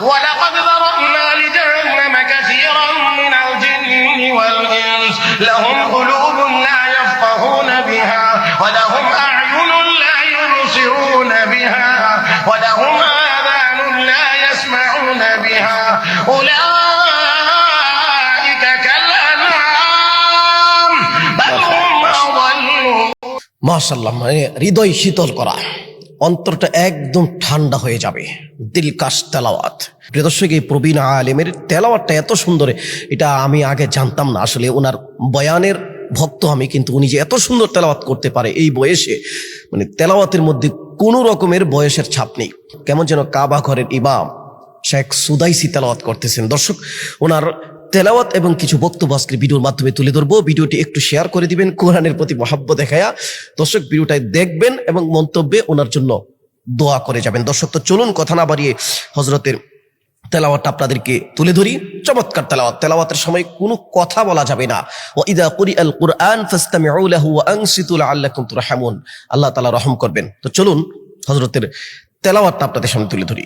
ولقد ذرأنا لجهنم كثيرا من الجن والإنس لهم قلوب لا يفقهون بها ولهم أعين لا يبصرون بها ولهم آذان لا يسمعون بها أولئك كالأنعام بل هم أضل মাশাল্লাহ মানে হৃদয় শীতল করা অন্তরটা একদম ঠান্ডা হয়ে যাবে। দিলকাশ তেলাওয়াত। প্রিয় দর্শক, এই প্রবীণ আলেমের তেলাওয়াতটা এত সুন্দর, এটা আমি আগে জানতাম না। আসলে ওনার বয়ানের ভক্ত আমি, কিন্তু উনি যে এত সুন্দর তেলাওয়াত করতে পারে এই বয়সে মানে তেলাওয়াতের মধ্যে কোনো রকমের বয়সের ছাপ নেই। কেমন যেন কাবা ঘরের ইমাম শেখ সুদাইসি তেলাওয়াত করতেছেন। দর্শক, ওনার তেলাওয়াত এবং কিছু বক্তব্য আজকের ভিডিওর মাধ্যমে তুলে ধরবো। ভিডিওটি একটু শেয়ার করে দিবেন, কোরআনের প্রতি মহাব্ব দেখায়া। দর্শক ভিডিওটাই দেখবেন এবং মন্তব্যে ওনার জন্য দোয়া করে যাবেন। দর্শক, তো চলুন কথা না বাড়িয়ে হজরতের তেলাওয়াতটা আপনাদেরকে তুলে ধরি। চমৎকার তেলাওয়াত। তেলাওয়াতের সময় কোনো কথা বলা যাবে না। ও ইদা কুরি আল কুরআন ফাস্তামিউ লাহু ওয়া আনসিতু লাআল্লাকুম তুরহামুন। আল্লাহ তাআলা রহম করবেন। তো চলুন হজরতের তেলাওয়াতটা আপনাদের সামনে তুলে ধরি।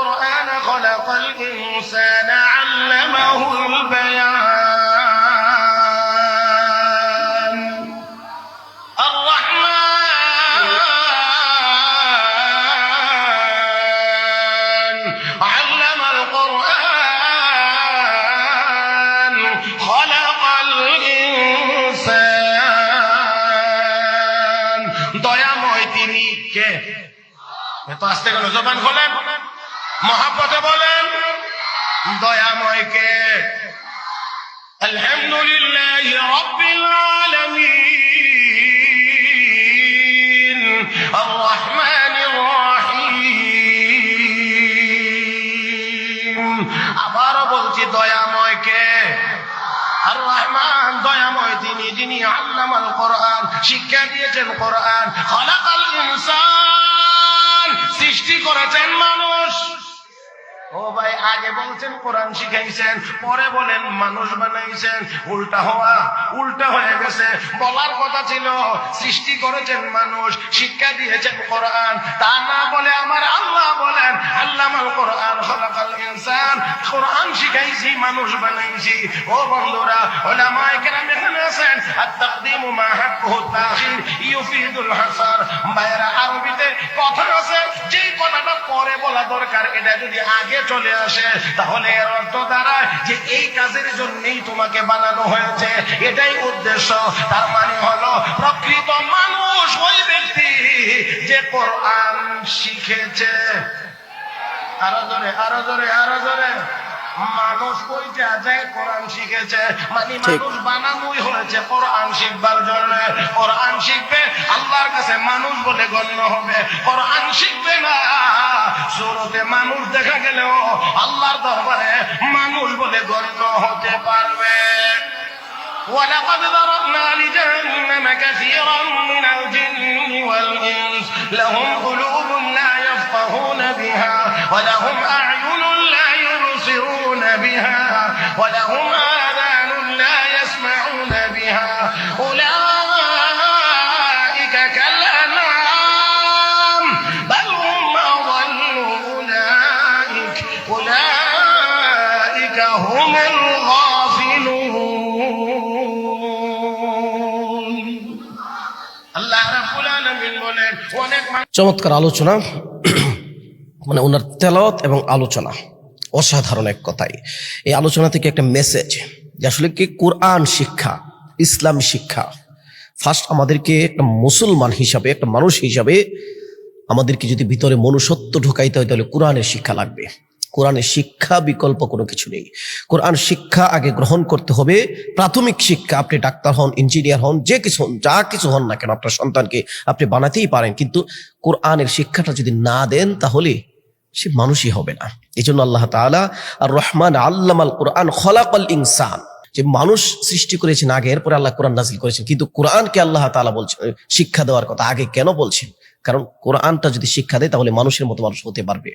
القرآن خلق الإنسان علمه البيان الرحمن علم القرآن خلق الإنسان দয়াময় তিনি কে এত আসতে গেল জবান খোলেন মহাপথে বলেন, দয়াময়কে আলহামদুলিল্লাহ রব্বিল আলামিন আর রহমানির রহিম। আবারও বলছি, দয়াময়কে আর রহমান দয়াময় তিনি, যিনি আল্লামাল কোরআন, শিক্ষা দিয়েছেন কোরআন, খলাকাল ইনসান, সৃষ্টি করেছেন মানুষ। ও ভাই, আগে বলছেন, কোরআন শিখাইছেন, পরে বলেন, মানুষ বানাইছেন, উল্টা হওয়া, উল্টা হয়ে গেছে। বলার কথা ছিল, সৃষ্টি করেছেন মানুষ, শিক্ষা দিয়েছেন কোরআন। তা না বলে আমার আল্লাহ বলেন ইনসান। কোরআন শিখাইছি, মানুষ বানাইছি। ও বন্ধুরা, ওলামায়ে কেরাম এখানে আছেন আর তাকদিমু মা হাক্কুহু ইউফিদুল হাসার। বাইরা আরবিতে কথা আছে, যেই কথাটা পরে বলা দরকার, এটা যদি আগে চলে আসে, তাহলে এর অর্থ দাঁড়ায় যে এই কাজের জন্যই তোমাকে বানানো হয়েছে। এটাই উদ্দেশ্য। তার মানে হলো, প্রকৃত মানুষ ওই ব্যক্তি যে কোরআন শিখেছে। আরও জোরে আরও জোরে আরও জোরে। মানুষ কইটা যায় কোরআন শিখেছে মানে মানুষ বানানোই হয়েছে কোরআন শিখবার জন্য কোরআন শিখবে আল্লাহর কাছে মানুষ বলে গণ্য হবে কোরআন শিখবে না সুরতে মানুষ দেখা গেলেও আল্লাহর দরবারে মানুষ বলে গণ্য হতে পারবে ولقد ذرأنا لجهنم كثيرا من الجن والإنس لهم قلوب لا يفقهون بها ولهم أعين لا يبصرون بها ولهم آذان لا يسمعون بها أولئك كالأنعام بل هم أضل أولئك أولئك هم الغافلون আল্লাহ রাব্বুল আলামিন বলেন অনেক মানুষ চমৎকার আলোচনা মানে ওনার তেলাওয়াত এবং আলোচনা অসাধারণ এক কথাই। এই আলোচনা থেকে একটা মেসেজ যে আসলে কি কোরআন শিক্ষা, ইসলাম শিক্ষা ফার্স্ট আমাদেরকে একটা মুসলমান হিসাবে, একটা মানুষ হিসাবে আমাদেরকে যদি ভিতরে মনুষ্যত্ব ঢুকাইতে হয় তাহলে কোরআনের শিক্ষা লাগবে। কোরআনের শিক্ষা বিকল্প কোনো কিছু নেই। কোরআন শিক্ষা আগে গ্রহণ করতে হবে। প্রাথমিক শিক্ষা, আপনি ডাক্তার হন ইঞ্জিনিয়ার হন, যে কিছু হন, যা কিছু হন না কেন, আপনার সন্তানকে আপনি বানাতেই পারেন। কিন্তু কোরআনের শিক্ষাটা যদি না দেন তাহলে সে মানুষই হবে না। এই জন্য আল্লাহ তালা আর রহমান আল্লামাল কোরআন খলাকল ইনসান। যে মানুষ সৃষ্টি করেছেন আগে, এরপরে আল্লাহ কোরআন নাজিল করেছেন। কিন্তু কোরআনকে আল্লাহ তালা বলছেন শিক্ষা দেওয়ার কথা আগে কেন বলছেন? কারণ কোরআনটা যদি শিক্ষা দেয়, তাহলে মানুষের মতো মানুষ হতে পারবে।